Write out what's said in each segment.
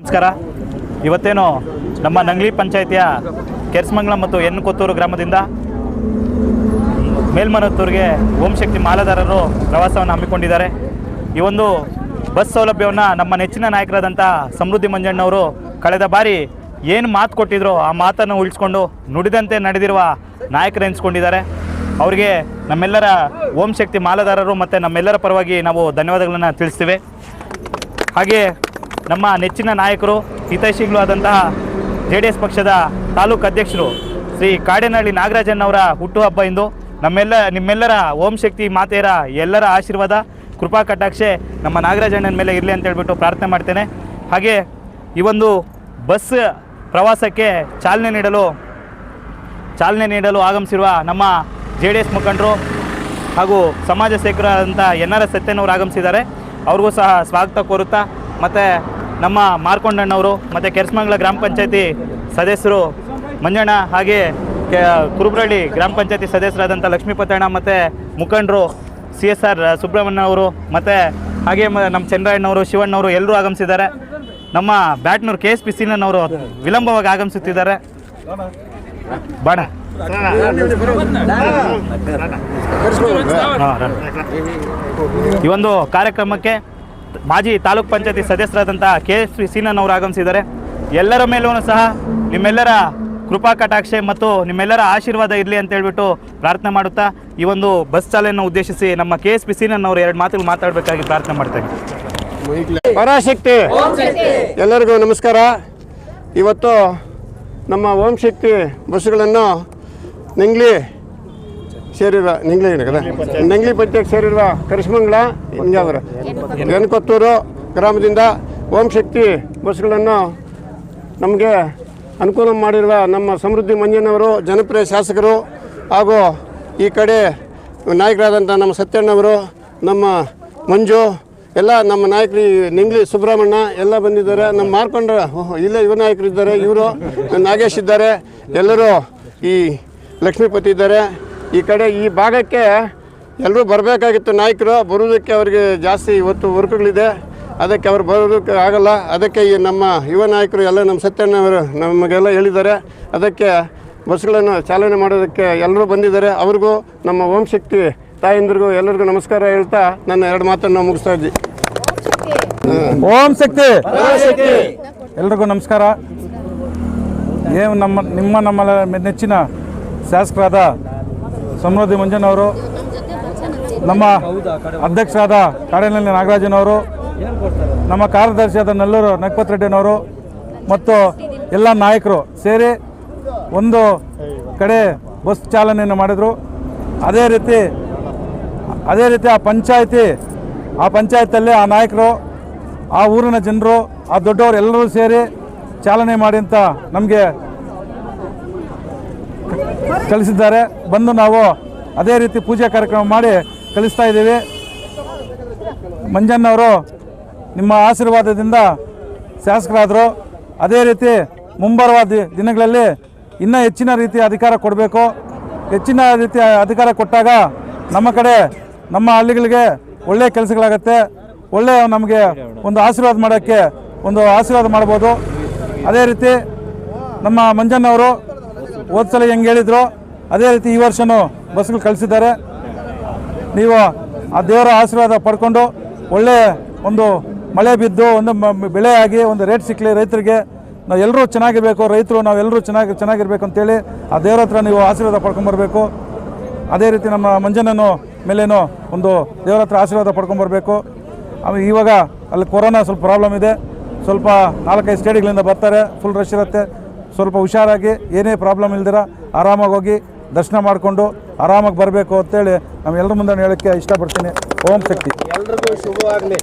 ನಮಸ್ಕಾರ. ಇವತ್ತೇನು ನಮ್ಮ ನಂಗ್ಲಿ ಪಂಚಾಯಿತಿಯ ಕೆರ್ಸ್ಮಂಗ್ಲ ಮತ್ತು ಎನ್ ಕೊತ್ತೂರು ಗ್ರಾಮದಿಂದ ಮೇಲ್ಮನತ್ತೂರಿಗೆ ಓಂ ಶಕ್ತಿ ಮಾಲಾಧಾರರು ಪ್ರವಾಸವನ್ನು ಹಮ್ಮಿಕೊಂಡಿದ್ದಾರೆ. ಈ ಒಂದು ಬಸ್ ಸೌಲಭ್ಯವನ್ನು ನಮ್ಮ ನೆಚ್ಚಿನ ನಾಯಕರಾದಂಥ ಸಮೃದ್ಧಿ ಮಂಜಣ್ಣವರು ಕಳೆದ ಬಾರಿ ಏನು ಮಾತು ಕೊಟ್ಟಿದ್ರು ಆ ಮಾತನ್ನು ಉಳಿಸ್ಕೊಂಡು ನುಡಿದಂತೆ ನಡೆದಿರುವ ನಾಯಕರು ಎನಿಸ್ಕೊಂಡಿದ್ದಾರೆ. ಅವರಿಗೆ ನಮ್ಮೆಲ್ಲರ ಓಂ ಶಕ್ತಿ ಮಾಲಾಧಾರರು ಮತ್ತು ನಮ್ಮೆಲ್ಲರ ಪರವಾಗಿ ನಾವು ಧನ್ಯವಾದಗಳನ್ನು ತಿಳಿಸ್ತೀವಿ. ಹಾಗೆ ನಮ್ಮ ನೆಚ್ಚಿನ ನಾಯಕರು ಹಿತೈಷಿಗಳು ಆದಂತಹ ಜೆ ಡಿ ಎಸ್ ಪಕ್ಷದ ತಾಲೂಕು ಅಧ್ಯಕ್ಷರು ಶ್ರೀ ಕಾಡೇನಹಳ್ಳಿ ನಾಗರಾಜನ್ನವರ ಹುಟ್ಟುಹಬ್ಬ ಇಂದು. ನಮ್ಮೆಲ್ಲ, ನಿಮ್ಮೆಲ್ಲರ ಓಂ ಶಕ್ತಿ ಮಾತೆಯರ ಎಲ್ಲರ ಆಶೀರ್ವಾದ, ಕೃಪಾ ಕಟಾಕ್ಷೆ ನಮ್ಮ ನಾಗರಾಜಣ್ಣನ ಮೇಲೆ ಇರಲಿ ಅಂತ ಹೇಳ್ಬಿಟ್ಟು ಪ್ರಾರ್ಥನೆ ಮಾಡ್ತೇನೆ. ಹಾಗೆ ಈ ಒಂದು ಬಸ್ ಪ್ರವಾಸಕ್ಕೆ ಚಾಲನೆ ನೀಡಲು ಚಾಲನೆ ನೀಡಲು ಆಗಮಿಸಿರುವ ನಮ್ಮ ಜೆ ಡಿ ಎಸ್ ಮುಖಂಡರು ಹಾಗೂ ಸಮಾಜ ಸೇವಕರಾದಂಥ ಎನ್ ಆರ್ ಎಸ್ ಸತ್ಯನವರು ಆಗಮಿಸಿದ್ದಾರೆ. ಅವ್ರಿಗೂ ಸಹ ಸ್ವಾಗತ ಕೋರುತ್ತಾ, ಮತ್ತು ನಮ್ಮ ಮಾರ್ಕೊಂಡಣ್ಣವರು ಮತ್ತು ಕೆರ್ಸ್ಮಂಗ್ಲ ಗ್ರಾಮ ಪಂಚಾಯತಿ ಸದಸ್ಯರು ಮಂಜಣ್ಣ ಹಾಗೆ ಕುರುಬ್ರಳ್ಳಿ ಗ್ರಾಮ ಪಂಚಾಯತಿ ಸದಸ್ಯರಾದಂಥ ಲಕ್ಷ್ಮೀಪತಣ್ಣ ಮತ್ತು ಮುಖಂಡರು ಸಿ ಎಸ್ ಆರ್ ಸುಬ್ರಹ್ಮಣ್ಯ ಅವರು ಮತ್ತು ಹಾಗೆ ನಮ್ಮ ಚಂದ್ರಣ್ಣವರು ಶಿವಣ್ಣವರು ಎಲ್ಲರೂ ಆಗಮಿಸಿದ್ದಾರೆ. ನಮ್ಮ ಬ್ಯಾಟ್ನೂರು ಕೆ ಎಸ್ ಪಿ ಸೀನನ್ನವರು ವಿಳಂಬವಾಗಿ ಆಗಮಿಸುತ್ತಿದ್ದಾರೆ. ಬಾಣ. ಈ ಒಂದು ಕಾರ್ಯಕ್ರಮಕ್ಕೆ ಮಾಜಿ ತಾಲೂಕ್ ಪಂಚಾಯತಿ ಸದಸ್ಯರಾದಂಥ ಕೆ ಎಸ್ ವಿ ಸೀನನ್ ಅವರು ಆಗಮಿಸಿದ್ದಾರೆ. ಎಲ್ಲರ ಮೇಲೂ ಸಹ ನಿಮ್ಮೆಲ್ಲರ ಕೃಪಾ ಕಟಾಕ್ಷೆ ಮತ್ತು ನಿಮ್ಮೆಲ್ಲರ ಆಶೀರ್ವಾದ ಇರಲಿ ಅಂತ ಹೇಳ್ಬಿಟ್ಟು ಪ್ರಾರ್ಥನೆ ಮಾಡುತ್ತಾ ಈ ಒಂದು ಬಸ್ ಚಾಲನೆಯನ್ನು ಉದ್ದೇಶಿಸಿ ನಮ್ಮ ಕೆ ಎಸ್ ಪಿ ಸೀನನ್ ಅವರು ಎರಡು ಮಾತುಗಳು ಮಾತಾಡಬೇಕಾಗಿ ಪ್ರಾರ್ಥನೆ ಮಾಡ್ತೇನೆ ಪರಾಶಕ್ತಿ. ಎಲ್ಲರಿಗೂ ನಮಸ್ಕಾರ. ಇವತ್ತು ನಮ್ಮ ಓಂ ಶಕ್ತಿ ಬಸ್ಸುಗಳನ್ನು ನೆಂಗ್ಲಿ ಸೇರಿರುವ ನಿಂಗ್ಲಿ ನೆಂಗ್ಲಿ ಪಂಚಾಯತ್ ಸೇರಿರುವ ಕರಿಷ್ಮಂಗ್ಲ ಇಂಜಾವರ ಎನ್ಕೊತ್ತೂರು ಗ್ರಾಮದಿಂದ ಓಂ ಶಕ್ತಿ ಬಸ್ಗಳನ್ನು ನಮಗೆ ಅನುಕೂಲ ಮಾಡಿರುವ ನಮ್ಮ ಸಮೃದ್ಧಿ ಮಂಜನವರು ಜನಪ್ರಿಯ ಶಾಸಕರು ಹಾಗೂ ಈ ಕಡೆ ನಾಯಕರಾದಂಥ ನಮ್ಮ ಸತ್ಯಣ್ಣವರು ನಮ್ಮ ಮಂಜು ಎಲ್ಲ ನಮ್ಮ ನಾಯಕರು ನಿಂಗ್ಲಿ ಸುಬ್ರಹ್ಮಣ್ಯ ಎಲ್ಲ ಬಂದಿದ್ದಾರೆ. ನಮ್ಮ ಮಾರ್ಕೊಂಡ್ರ ಓಹೋ, ಇಲ್ಲೇ ಯುವ ನಾಯಕರು ಇದ್ದಾರೆ ಇವರು ನಾಗೇಶ್ ಇದ್ದಾರೆ. ಎಲ್ಲರೂ ಈ ಲಕ್ಷ್ಮೀಪತಿ ಇದ್ದಾರೆ. ಈ ಕಡೆ ಈ ಭಾಗಕ್ಕೆ ಎಲ್ಲರೂ ಬರಬೇಕಾಗಿತ್ತು ನಾಯಕರು. ಬರೋದಕ್ಕೆ ಅವರಿಗೆ ಜಾಸ್ತಿ ಇವತ್ತು ವರ್ಕ್ಗಳಿದೆ ಅದಕ್ಕೆ ಅವ್ರು ಬರೋದಕ್ಕೆ ಆಗಲ್ಲ. ಅದಕ್ಕೆ ಈ ನಮ್ಮ ಯುವ ನಾಯಕರು ಎಲ್ಲ ನಮ್ಮ ಸತ್ಯಣ್ಣವರು ನಮಗೆಲ್ಲ ಹೇಳಿದ್ದಾರೆ. ಅದಕ್ಕೆ ಬಸ್ಗಳನ್ನು ಚಾಲನೆ ಮಾಡೋದಕ್ಕೆ ಎಲ್ಲರೂ ಬಂದಿದ್ದಾರೆ. ಅವ್ರಿಗೂ, ನಮ್ಮ ಓಂ ಶಕ್ತಿ ತಾಯಿಂದ್ರಿಗೂ ಎಲ್ಲರಿಗೂ ನಮಸ್ಕಾರ ಹೇಳ್ತಾ ನನ್ನ ಎರಡು ಮಾತನ್ನು ಮುಗಿಸ್ತಾ ಇದ್ವಿ ಓಂ ಶಕ್ತಿ. ಎಲ್ರಿಗೂ ನಮಸ್ಕಾರ. ಏನು ನಮ್ಮ, ನಿಮ್ಮ ನಮ್ಮ ನೆಚ್ಚಿನ ಶಾಸಕರಾದ ಸಮೃದ್ಧಿ ಮಂಜನವರು ನಮ್ಮ ಅಧ್ಯಕ್ಷರಾದ ಕಾಡೇನಹಳ್ಳಿ ನಾಗರಾಜನವರು ನಮ್ಮ ಕಾರ್ಯದರ್ಶಿಯಾದ ನೆಲ್ಲೂರು ನಗಪತ್ ರೆಡ್ಡಿನವರು ಮತ್ತು ಎಲ್ಲ ನಾಯಕರು ಸೇರಿ ಒಂದು ಕಡೆ ಬಸ್ ಚಾಲನೆಯನ್ನು ಮಾಡಿದರು. ಅದೇ ರೀತಿ ಅದೇ ರೀತಿ ಆ ಪಂಚಾಯಿತಿ, ಆ ಪಂಚಾಯತಲ್ಲಿ ಆ ನಾಯಕರು, ಆ ಊರಿನ ಜನರು, ಆ ದೊಡ್ಡವರು ಎಲ್ಲರೂ ಸೇರಿ ಚಾಲನೆ ಮಾಡಿ ಅಂತ ನಮಗೆ ಕಳಿಸಿದ್ದಾರೆ ಬಂದು ನಾವು ಅದೇ ರೀತಿ ಪೂಜೆ ಕಾರ್ಯಕ್ರಮ ಮಾಡಿ ಕಳಿಸ್ತಾ ಇದ್ದೀವಿ. ಮಂಜಣ್ಣವರು ನಿಮ್ಮ ಆಶೀರ್ವಾದದಿಂದ ಶಾಸಕರಾದರು. ಅದೇ ರೀತಿ ಮುಂಬರುವ ದಿನಗಳಲ್ಲಿ ಇನ್ನೂ ಹೆಚ್ಚಿನ ರೀತಿಯ ಅಧಿಕಾರ ಕೊಡಬೇಕು. ಹೆಚ್ಚಿನ ರೀತಿಯ ಅಧಿಕಾರ ಕೊಟ್ಟಾಗ ನಮ್ಮ ಕಡೆ ನಮ್ಮ ಹಳ್ಳಿಗಳಿಗೆ ಒಳ್ಳೆಯ ಕೆಲಸಗಳಾಗತ್ತೆ. ಒಳ್ಳೆಯ ನಮಗೆ ಒಂದು ಆಶೀರ್ವಾದ ಮಾಡೋಕ್ಕೆ ಒಂದು ಆಶೀರ್ವಾದ ಮಾಡ್ಬೋದು. ಅದೇ ರೀತಿ ನಮ್ಮ ಮಂಜಣ್ಣವರು ಸಲ ಹೆಂಗೆ ಹೇಳಿದ್ರು? ಅದೇ ರೀತಿ ಈ ವರ್ಷವೂ ಬಸ್ಗಳು ಕಳಿಸಿದ್ದಾರೆ. ನೀವು ಆ ದೇವರ ಆಶೀರ್ವಾದ ಪಡ್ಕೊಂಡು ಒಳ್ಳೆ ಒಂದು ಮಳೆ ಬಿದ್ದು ಒಂದು ಬೆಳೆ ಆಗಿ ಒಂದು ರೇಟ್ ಸಿಕ್ಕಲಿ ರೈತರಿಗೆ. ನಾವು ಎಲ್ಲರೂ ಚೆನ್ನಾಗಿರಬೇಕು, ರೈತರು ನಾವೆಲ್ಲರೂ ಚೆನ್ನಾಗಿ, ಚೆನ್ನಾಗಿರ್ಬೇಕು ಅಂತೇಳಿ ಆ ದೇವರ ಹತ್ರ ನೀವು ಆಶೀರ್ವಾದ ಪಡ್ಕೊಂಬರ್ಬೇಕು ಅದೇ ರೀತಿ ನಮ್ಮ ಮಂಜನನ್ನು ಮೇಲೇನು ಒಂದು ದೇವರ ಹತ್ರ ಆಶೀರ್ವಾದ ಪಡ್ಕೊಂಬರ್ಬೇಕು ಆಮೇಲೆ ಇವಾಗ ಅಲ್ಲಿ ಕೊರೋನಾ ಸ್ವಲ್ಪ ಪ್ರಾಬ್ಲಮ್ ಇದೆ. ಸ್ವಲ್ಪ ನಾಲ್ಕೈದು ಸ್ಟೇಡಿಗಳಿಂದ ಬರ್ತಾರೆ ಫುಲ್ ರಶ್ ಇರುತ್ತೆ. ಸ್ವಲ್ಪ ಹುಷಾರಾಗಿ, ಏನೇ ಪ್ರಾಬ್ಲಮ್ ಇಲ್ದಿರ ಆರಾಮಾಗಿ ಹೋಗಿ ದರ್ಶನ ಮಾಡಿಕೊಂಡು ಆರಾಮಾಗಿ ಬರಬೇಕು ಅಂತೇಳಿ ನಾವು ಎಲ್ಲರ ಮುಂದೆ ಹೇಳೋಕ್ಕೆ ಇಷ್ಟಪಡ್ತೀನಿ. ಓಂ ಶಕ್ತಿ. ಎಲ್ರಿಗೂ ಶುಭವಾಗಲಿ.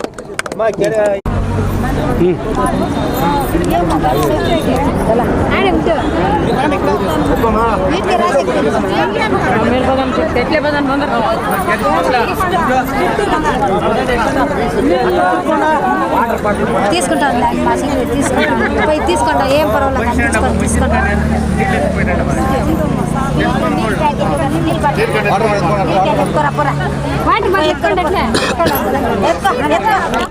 తీసుకుంటాం మా సెక్యూరిటీ తీసుకుంటాం పోయి తీసుకుంటాం ఏం పర్వాలేదు తీసుకుంటాం తీసుకుంటాం